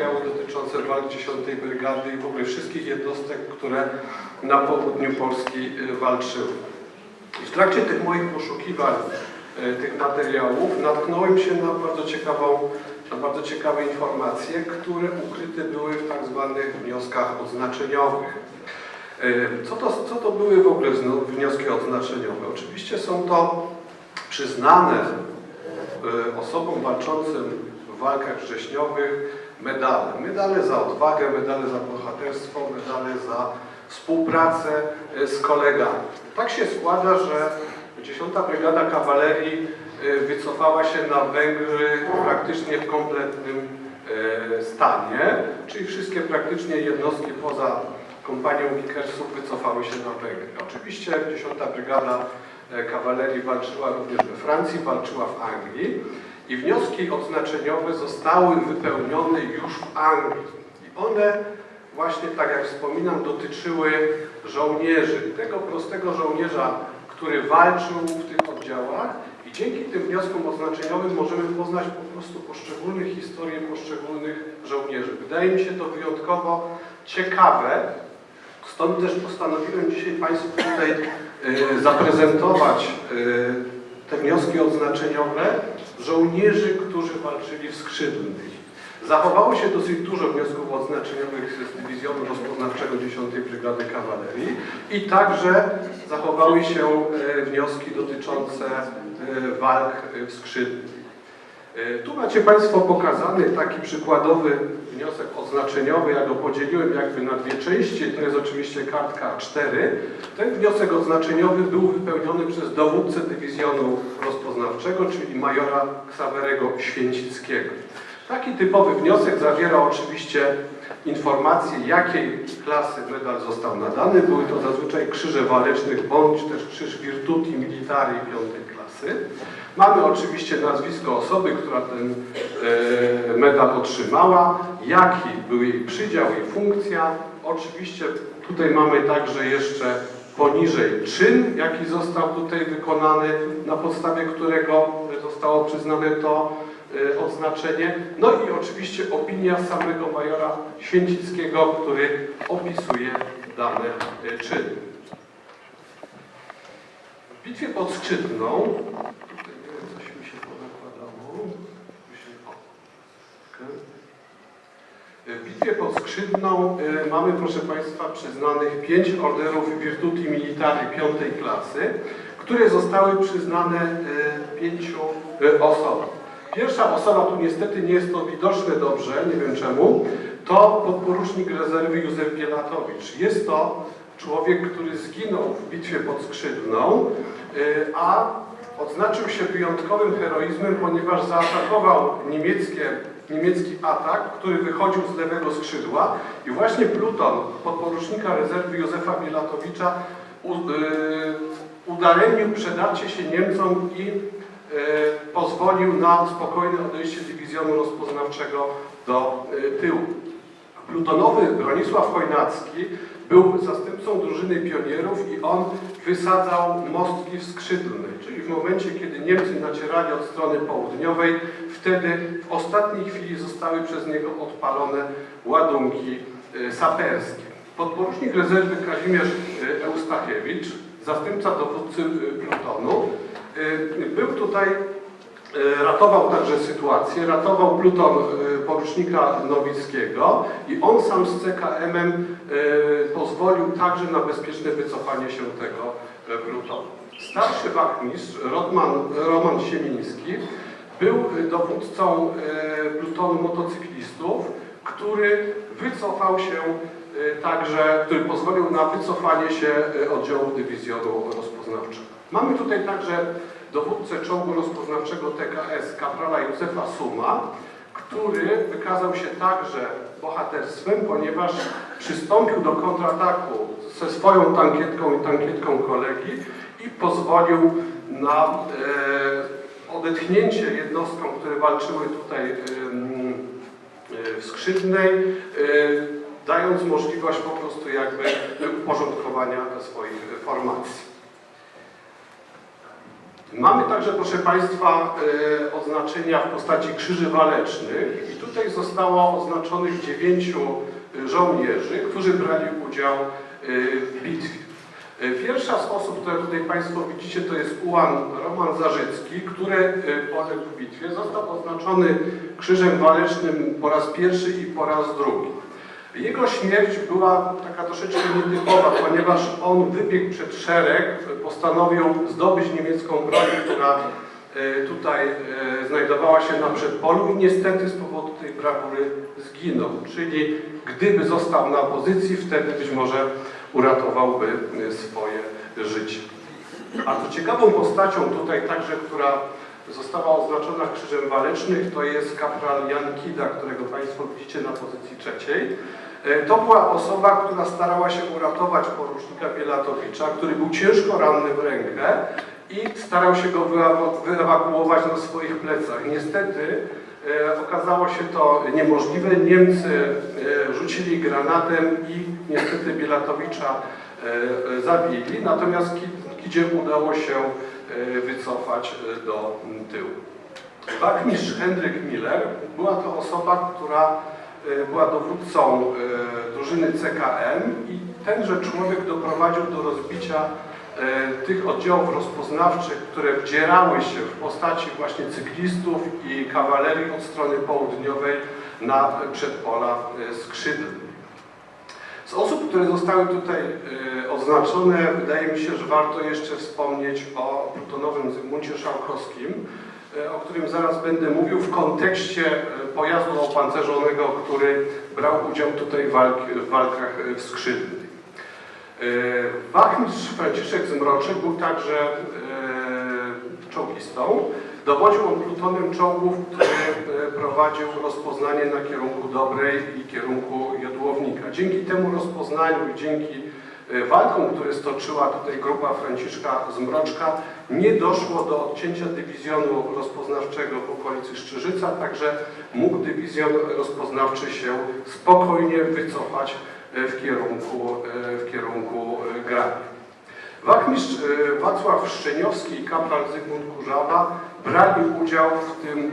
materiały dotyczące walk 10 Brygady i w ogóle wszystkich jednostek, które na południu Polski y, walczyły. W trakcie tych moich poszukiwań y, tych materiałów natknąłem się na bardzo ciekawą, na bardzo ciekawe informacje, które ukryte były w tak zwanych wnioskach odznaczeniowych. Y, Co to, co to były w ogóle wnioski odznaczeniowe? Oczywiście są to przyznane osobom walczącym w walkach wrześniowych medale. Medale za odwagę, medale za bohaterstwo, medale za współpracę y, z kolegami. Tak się składa, że 10 Brygada Kawalerii y, wycofała się na Węgry praktycznie w kompletnym y, stanie, czyli wszystkie praktycznie jednostki poza kompanią Wickersów wycofały się na Węgry. Oczywiście 10 Brygada e, Kawalerii walczyła również we Francji, walczyła w Anglii i wnioski odznaczeniowe zostały wypełnione już w Anglii. I one właśnie, tak jak wspominam, dotyczyły żołnierzy, tego prostego żołnierza, który walczył w tych oddziałach i dzięki tym wnioskom odznaczeniowym możemy poznać po prostu poszczególne historie poszczególnych żołnierzy. Wydaje mi się to wyjątkowo ciekawe, Stąd też postanowiłem dzisiaj Państwu tutaj y, zaprezentować y, te wnioski odznaczeniowe żołnierzy, którzy walczyli w Skrzydlnej. Zachowało się dosyć dużo wniosków odznaczeniowych z Dywizjonu Rozpoznawczego 10 Brygady Kawalerii i także zachowały się y, wnioski dotyczące y, walk y, w Skrzydlnej. E, Tu macie Państwo pokazany taki przykładowy wniosek odznaczeniowy. Ja go podzieliłem jakby na dwie części. To jest oczywiście kartka A4. Ten wniosek odznaczeniowy był wypełniony przez dowódcę dywizjonu rozpoznawczego, czyli majora Ksawerego Święcickiego. Taki typowy wniosek zawiera oczywiście informacje, jakiej klasy medal został nadany. Były to zazwyczaj krzyże walecznych bądź też krzyż Virtuti Militari piątej klasy. Mamy oczywiście nazwisko osoby, która ten e, medal otrzymała, jaki był jej przydział i funkcja. Oczywiście tutaj mamy także jeszcze poniżej czyn, jaki został tutaj wykonany, na podstawie którego zostało przyznane to e, odznaczenie. No i oczywiście opinia samego majora Święcickiego, który opisuje dane e, czyny. W bitwie pod Skrzydną, tutaj nie wiem, mi się ponakładało. W bitwie pod Skrzydną y, mamy, proszę Państwa, przyznanych pięć orderów Virtuti Militari piątej klasy, które zostały przyznane y, pięciu y, osobom. Pierwsza osoba, tu niestety nie jest to widoczne dobrze, nie wiem czemu, to podporucznik rezerwy Józef Bielatowicz. Jest to człowiek, który zginął w bitwie pod Skrzydną, y, a odznaczył się wyjątkowym heroizmem, ponieważ zaatakował niemieckie, niemiecki atak, który wychodził z lewego skrzydła i właśnie pluton podporucznika rezerwy Józefa Bielatowicza u, y, udalenił przedarcie się Niemcom i y, pozwolił na spokojne odejście dywizjonu rozpoznawczego do y, tyłu. Plutonowy Bronisław Chojnacki był zastępcą drużyny pionierów i on wysadzał mostki w Skrzydlnej, czyli w momencie, kiedy Niemcy nacierali od strony południowej, wtedy w ostatniej chwili zostały przez niego odpalone ładunki e, saperskie. Podporucznik rezerwy Kazimierz e, Eustachiewicz, zastępca dowódcy e, plutonu, był tutaj Ratował także sytuację, ratował pluton e, porucznika Nowickiego i on sam z CKM-em e, pozwolił także na bezpieczne wycofanie się tego e, plutonu. Starszy wachmistrz Rodman, Roman Siemiński był e, dowódcą e, plutonu motocyklistów, który wycofał się e, także, który pozwolił na wycofanie się e, oddziału dywizjonu rozpoznawczego. Mamy tutaj także dowódcę czołgu rozpoznawczego TKS kaprala Józefa Suma, który wykazał się także bohaterstwem, ponieważ przystąpił do kontrataku ze swoją tankietką i tankietką kolegi i pozwolił na e, odetchnięcie jednostkom, które walczyły tutaj e, w Skrzydnej, e, dając możliwość po prostu jakby uporządkowania swoich formacji. Mamy także, proszę Państwa, e, oznaczenia w postaci krzyży walecznych i tutaj zostało oznaczonych dziewięciu e, żołnierzy, którzy brali udział e, w bitwie. Pierwsza z osób, które tutaj Państwo widzicie, to jest ułan Roman Zarzycki, który poległ w bitwie. Został oznaczony krzyżem walecznym po raz pierwszy i po raz drugi. Jego śmierć była taka troszeczkę nietypowa, ponieważ on wybiegł przed szereg, postanowił zdobyć niemiecką broń, która e, tutaj e, znajdowała się na przedpolu i niestety z powodu tej brawury zginął. Czyli gdyby został na pozycji, wtedy być może uratowałby e, swoje życie. A co ciekawą postacią tutaj także, która została oznaczona krzyżem walecznych, to jest kapral Jan Kida, którego Państwo widzicie na pozycji trzeciej. E, To była osoba, która starała się uratować porucznika Bielatowicza, który był ciężko ranny w rękę i starał się go wyewa- wyewakuować na swoich plecach. Niestety e, okazało się to niemożliwe. Niemcy e, rzucili granatem i niestety Bielatowicza zabili, natomiast Ki- Kidzie udało się wycofać do tyłu. Wachmistrz Henryk Miller była to osoba, która była dowódcą e, drużyny CKM i tenże człowiek doprowadził do rozbicia e, tych oddziałów rozpoznawczych, które wdzierały się w postaci właśnie cyklistów i kawalerii od strony południowej na przedpola e, skrzydła. Z osób, które zostały tutaj e, oznaczone, wydaje mi się, że warto jeszcze wspomnieć o plutonowym Zygmuncie Szałkowskim, e, o którym zaraz będę mówił w kontekście e, pojazdu opancerzonego, który brał udział tutaj w, walk, w walkach e, w Skrzydnej. E, Wachmistrz Franciszek Zmroczek był także e, czołgistą. Dowodził on plutonem czołgów, który e, prowadził rozpoznanie na kierunku Dobrej i kierunku Jodłownika. Dzięki temu rozpoznaniu i dzięki e, walkom, które stoczyła tutaj grupa Franciszka Zmroczka, nie doszło do odcięcia dywizjonu rozpoznawczego w okolicy Szczyżyca, także mógł dywizjon rozpoznawczy się spokojnie wycofać e, w kierunku, e, w kierunku Grabi. Wachmistrz Wacław Szczeniowski i kapral Zygmunt Kurzawa brali udział w tym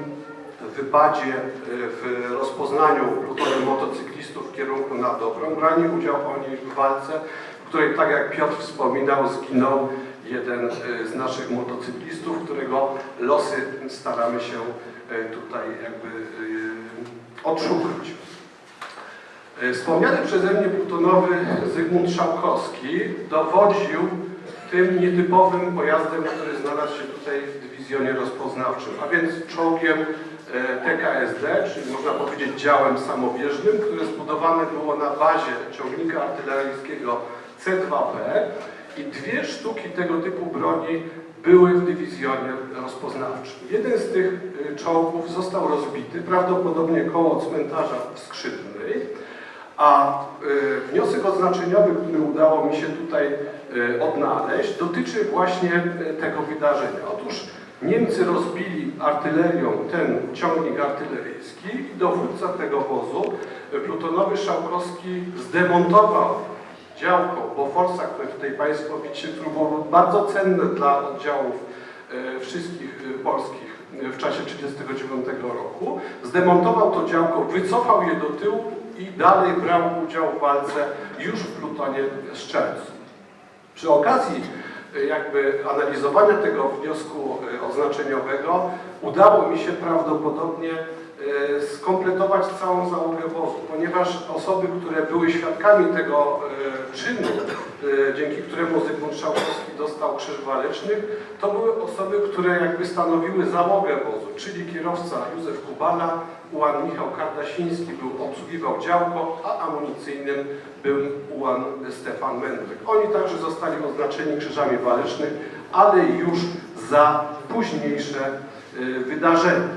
wypadzie, w rozpoznaniu plutonu motocyklistów w kierunku na Dobrą. Brali udział oni w walce, której, tak jak Piotr wspominał, zginął jeden e, z naszych motocyklistów, którego losy staramy się e, tutaj jakby e, odszukać. Wspomniany przeze mnie plutonowy Zygmunt Szałkowski dowodził tym nietypowym pojazdem, który znalazł się tutaj w dywizjonie rozpoznawczym, a więc czołgiem TKSD, czyli można powiedzieć działem samobieżnym, które zbudowane było na bazie ciągnika artyleryjskiego C2P i dwie sztuki tego typu broni były w dywizjonie rozpoznawczym. Jeden z tych e, czołgów został rozbity, prawdopodobnie koło cmentarza w Skrzydnej, a y, wniosek oznaczeniowy, który udało mi się tutaj y, odnaleźć, dotyczy właśnie y, tego wydarzenia. Otóż Niemcy rozbili artylerią ten ciągnik artyleryjski i dowódca tego wozu, y, plutonowy Szałkowski, zdemontował działko Boforsa, które tutaj Państwo widzicie, które było bardzo cenne dla oddziałów y, wszystkich y, polskich y, w czasie 1939 roku. Zdemontował to działko, wycofał je do tyłu i dalej brał udział w walce już w plutonie strzelców. Przy okazji jakby analizowania tego wniosku oznaczeniowego udało mi się prawdopodobnie skompletować całą załogę wozu, ponieważ osoby, które były świadkami tego y, czynu, y, dzięki któremu Zygmunt Szałkowski dostał Krzyż Waleczny, to były osoby, które jakby stanowiły załogę wozu, czyli kierowca Józef Kubala, ułan Michał Kardasiński był, obsługiwał działko, a amunicyjnym był ułan Stefan Mędrek. Oni także zostali oznaczeni krzyżami walecznych, ale już za późniejsze wydarzenia.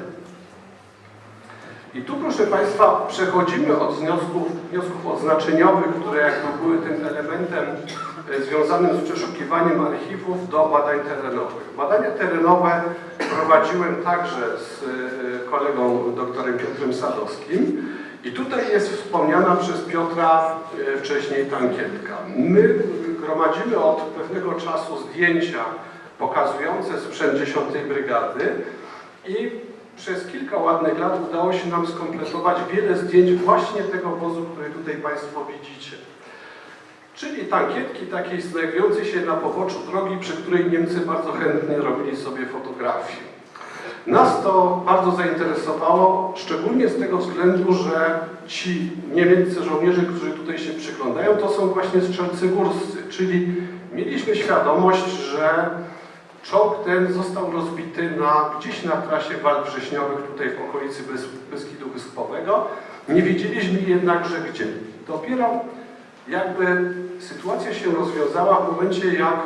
I tu, proszę Państwa, przechodzimy od wniosków, wniosków odznaczeniowych, które jakby były tym elementem e, związanym z przeszukiwaniem archiwów do badań terenowych. Badania terenowe prowadziłem także z e, kolegą doktorem Piotrem Sadowskim i tutaj jest wspomniana przez Piotra e, wcześniej tankietka. My gromadzimy od pewnego czasu zdjęcia pokazujące sprzęt 10 Brygady i przez kilka ładnych lat udało się nam skompletować wiele zdjęć właśnie tego wozu, który tutaj Państwo widzicie. Czyli tankietki takiej znajdującej się na poboczu drogi, przy której Niemcy bardzo chętnie robili sobie fotografie. Nas to bardzo zainteresowało, szczególnie z tego względu, że ci niemieccy żołnierze, którzy tutaj się przyglądają, to są właśnie strzelcy górscy, czyli mieliśmy świadomość, że czołg ten został rozbity na, gdzieś na trasie walk wrześniowych tutaj w okolicy Bes Beskidu Wyspowego. Nie wiedzieliśmy jednak, że gdzie. Dopiero jakby sytuacja się rozwiązała w momencie, jak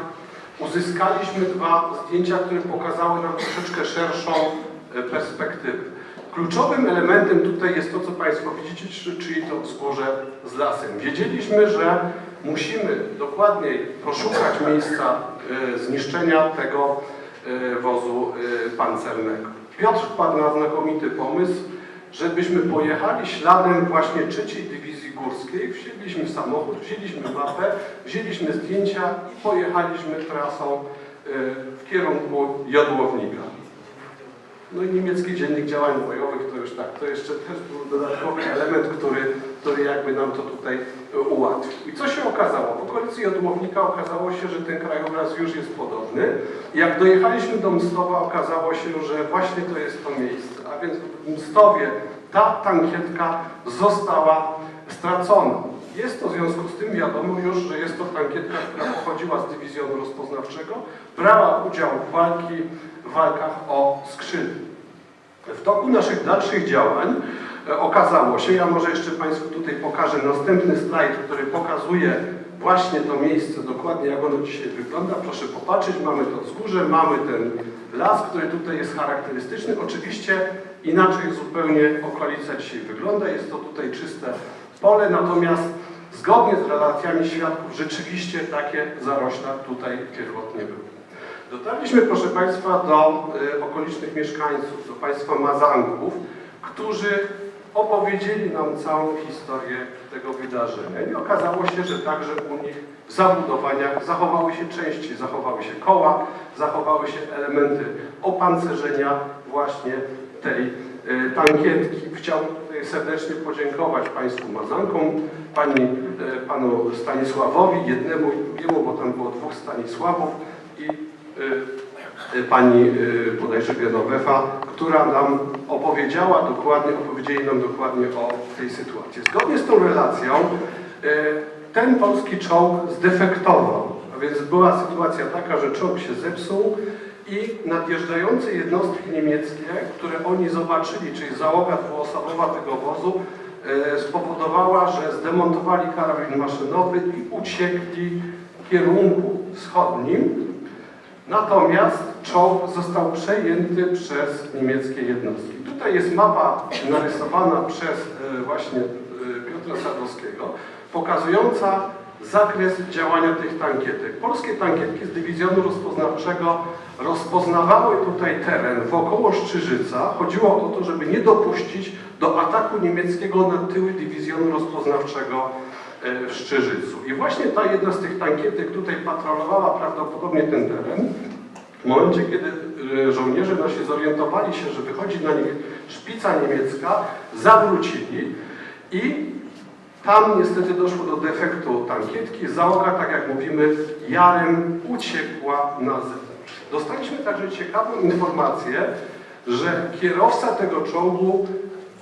uzyskaliśmy dwa zdjęcia, które pokazały nam troszeczkę szerszą e, perspektywę. Kluczowym elementem tutaj jest to, co Państwo widzicie, czy- czyli to wzgórze z lasem. Wiedzieliśmy, że musimy dokładniej poszukać miejsca e, zniszczenia tego e, wozu e, pancernego. Piotr wpadł na znakomity pomysł, żebyśmy pojechali śladem właśnie trzeciej Dywizji Górskiej, wsiedliśmy samochód, wzięliśmy mapę, wzięliśmy zdjęcia i pojechaliśmy trasą w kierunku Jodłownika. No i niemiecki dziennik działań bojowych to już tak, to jeszcze też był dodatkowy element, który, który jakby nam to tutaj ułatwił. I co się okazało? W okolicy Jodłownika okazało się, że ten krajobraz już jest podobny. Jak dojechaliśmy do Mstowa, okazało się, że właśnie to jest to miejsce. A więc w Mstowie ta tankietka została stracona. Jest to w związku z tym wiadomo już, że jest to tankietka, która pochodziła z dywizjonu rozpoznawczego, brała udział w, walki, w walkach o skrzydła. W toku naszych dalszych działań okazało się, ja może jeszcze Państwu tutaj pokażę następny slajd, który pokazuje właśnie to miejsce, dokładnie jak ono dzisiaj wygląda. Proszę popatrzeć, mamy to wzgórze, mamy ten las, który tutaj jest charakterystyczny. Oczywiście inaczej zupełnie okolica dzisiaj wygląda, jest to tutaj czyste pole, natomiast zgodnie z relacjami świadków rzeczywiście takie zarośla tutaj pierwotnie były. Dotarliśmy, proszę Państwa, do y, okolicznych mieszkańców, do Państwa Mazanków, którzy opowiedzieli nam całą historię tego wydarzenia. I okazało się, że także u nich w zabudowaniach zachowały się części, zachowały się koła, zachowały się elementy opancerzenia właśnie tej y, tankietki. Chciałbym tutaj serdecznie podziękować Państwu Mazankom, pani, y, panu Stanisławowi, jednemu i drugiemu, bo tam było dwóch Stanisławów i pani bodajże Genowefa, która nam opowiedziała dokładnie, opowiedzieli nam dokładnie o tej sytuacji. Zgodnie z tą relacją y, ten polski czołg zdefektował, a więc była sytuacja taka, że czołg się zepsuł i nadjeżdżające jednostki niemieckie, które oni zobaczyli, czyli załoga dwuosobowa tego wozu, e, spowodowała, że zdemontowali karabin maszynowy i uciekli w kierunku wschodnim. Natomiast czołg został przejęty przez niemieckie jednostki. Tutaj jest mapa narysowana przez e, właśnie e, Piotra Sadowskiego, pokazująca zakres działania tych tankietek. Polskie tankietki z dywizjonu rozpoznawczego rozpoznawały tutaj teren wokoło Szczyżyca. Chodziło o to, żeby nie dopuścić do ataku niemieckiego na tyły dywizjonu rozpoznawczego w Szczyżycu. I właśnie ta jedna z tych tankietek tutaj patrolowała prawdopodobnie ten teren. W momencie, kiedy e, żołnierze nasi zorientowali się, że wychodzi na nich szpica niemiecka, zawrócili i tam niestety doszło do defektu tankietki. Załoga, tak jak mówimy, jarem uciekła na zewnątrz. Dostaliśmy także ciekawą informację, że kierowca tego czołgu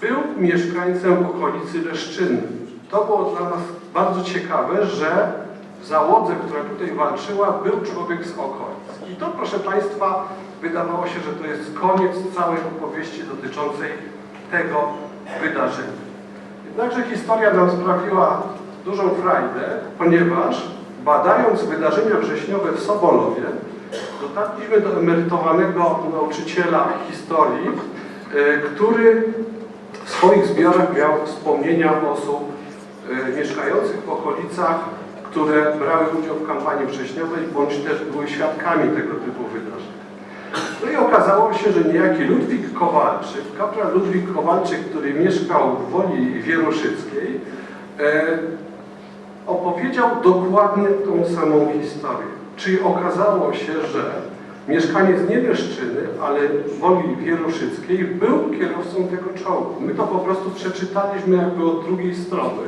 był mieszkańcem okolicy Leszczyny. To było dla nas bardzo ciekawe, że w załodze, która tutaj walczyła, był człowiek z okolic. I to, proszę Państwa, wydawało się, że to jest koniec całej opowieści dotyczącej tego wydarzenia. Jednakże historia nam sprawiła dużą frajdę, ponieważ badając wydarzenia wrześniowe w Sobolowie, dotarliśmy do emerytowanego nauczyciela historii, e, który w swoich zbiorach miał wspomnienia osób mieszkających w okolicach, które brały udział w kampanii wrześniowej, bądź też były świadkami tego typu wydarzeń. No i okazało się, że niejaki Ludwik Kowalczyk, kapral Ludwik Kowalczyk, który mieszkał w Woli Wieruszyckiej, e, opowiedział dokładnie tą samą historię. Czyli okazało się, że mieszkaniec nie Leszczyny, ale Woli Wieruszyckiej, był kierowcą tego czołgu. My to po prostu przeczytaliśmy jakby od drugiej strony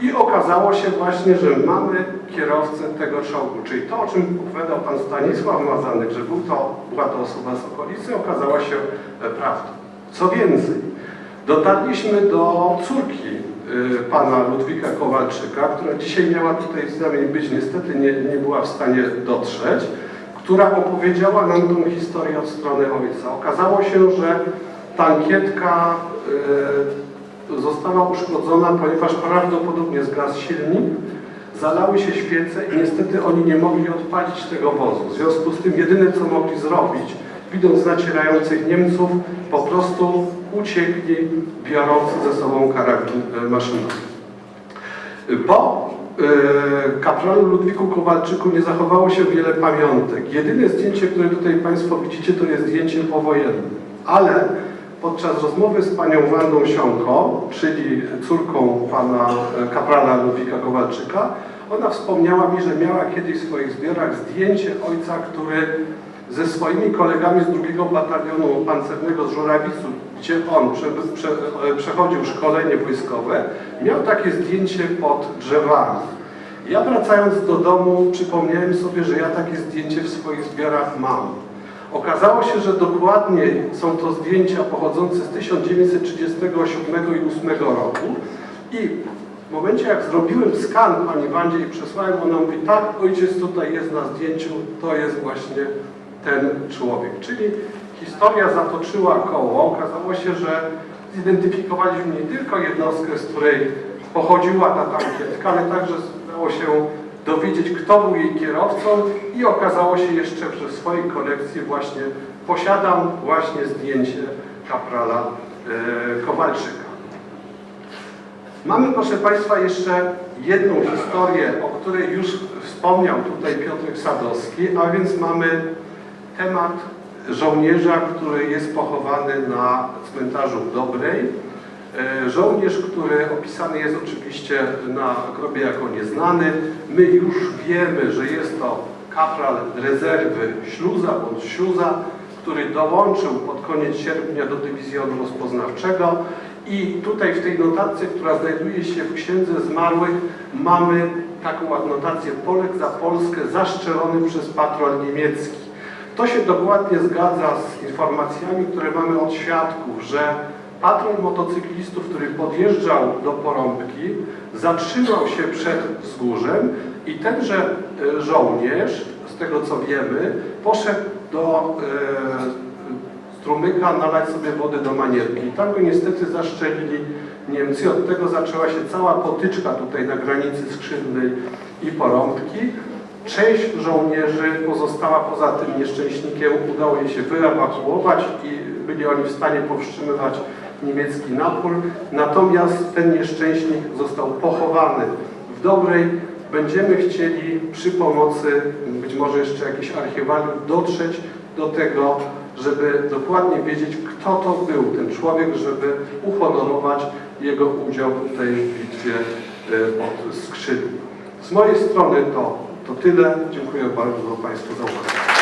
i okazało się właśnie, że mamy kierowcę tego czołgu. Czyli to, o czym opowiadał pan Stanisław Mazanek, że był to, była to osoba z okolicy, okazała się e, prawdą. Co więcej, dotarliśmy do córki y, pana Ludwika Kowalczyka, która dzisiaj miała tutaj z nami być, niestety nie, nie była w stanie dotrzeć, która opowiedziała nam tą historię od strony ojca. Okazało się, że tankietka y, została uszkodzona, ponieważ prawdopodobnie zgasł silnik, zalały się świece i niestety oni nie mogli odpalić tego wozu. W związku z tym jedyne co mogli zrobić, widząc nacierających Niemców, po prostu uciekli, biorąc ze sobą karabin e, maszynowy. Po e, kapralu Ludwiku Kowalczyku nie zachowało się wiele pamiątek. Jedyne zdjęcie, które tutaj Państwo widzicie, to jest zdjęcie powojenne. Ale podczas rozmowy z panią Wandą Sionko, czyli córką pana e, kaprala Ludwika Kowalczyka, ona wspomniała mi, że miała kiedyś w swoich zbiorach zdjęcie ojca, który ze swoimi kolegami z drugiego batalionu pancernego z Żurawicu, gdzie on prze, prze, e, przechodził szkolenie wojskowe, miał takie zdjęcie pod drzewami. Ja wracając do domu przypomniałem sobie, że ja takie zdjęcie w swoich zbiorach mam. Okazało się, że dokładnie są to zdjęcia pochodzące z 1937 i 8 roku i w momencie jak zrobiłem skan pani Wandzie i przesłałem, ona mówi tak, ojciec tutaj jest na zdjęciu, to jest właśnie ten człowiek. Czyli historia zatoczyła koło. Okazało się, że zidentyfikowaliśmy nie tylko jednostkę, z której pochodziła ta tankietka, ale także udało się dowiedzieć, kto był jej kierowcą i okazało się jeszcze, że w swojej kolekcji właśnie posiadam właśnie zdjęcie kaprala e, Kowalczyka. Mamy, proszę Państwa, jeszcze jedną historię, o której już wspomniał tutaj Piotrek Sadowski, a więc mamy temat żołnierza, który jest pochowany na cmentarzu w Dobrej. E, Żołnierz, który opisany jest oczywiście na grobie jako nieznany. My już wiemy, że jest to kapral rezerwy Śluza bądź Śluza, który dołączył pod koniec sierpnia do dywizjonu rozpoznawczego i tutaj w tej notacji, która znajduje się w Księdze Zmarłych, mamy taką adnotację Polek za Polskę zaszczelony przez patrol niemiecki. To się dokładnie zgadza z informacjami, które mamy od świadków, że patrol motocyklistów, który podjeżdżał do Porąbki, zatrzymał się przed wzgórzem i tenże e, żołnierz, z tego co wiemy, poszedł do e, strumyka nalać sobie wody do manierki. Tam go niestety zaszczelili Niemcy. Od tego zaczęła się cała potyczka tutaj na granicy Skrzydnej i Porąbki. Część żołnierzy pozostała poza tym nieszczęśnikiem, udało jej się wyewakuować i byli oni w stanie powstrzymywać niemiecki napór. Natomiast ten nieszczęśnik został pochowany w Dobrej. Będziemy chcieli przy pomocy być może jeszcze jakichś archiwaliów dotrzeć do tego, żeby dokładnie wiedzieć, kto to był ten człowiek, żeby uhonorować jego udział w tej bitwie e, pod Skrzydłem. Z mojej strony to, to tyle. Dziękuję bardzo Państwu za uwagę.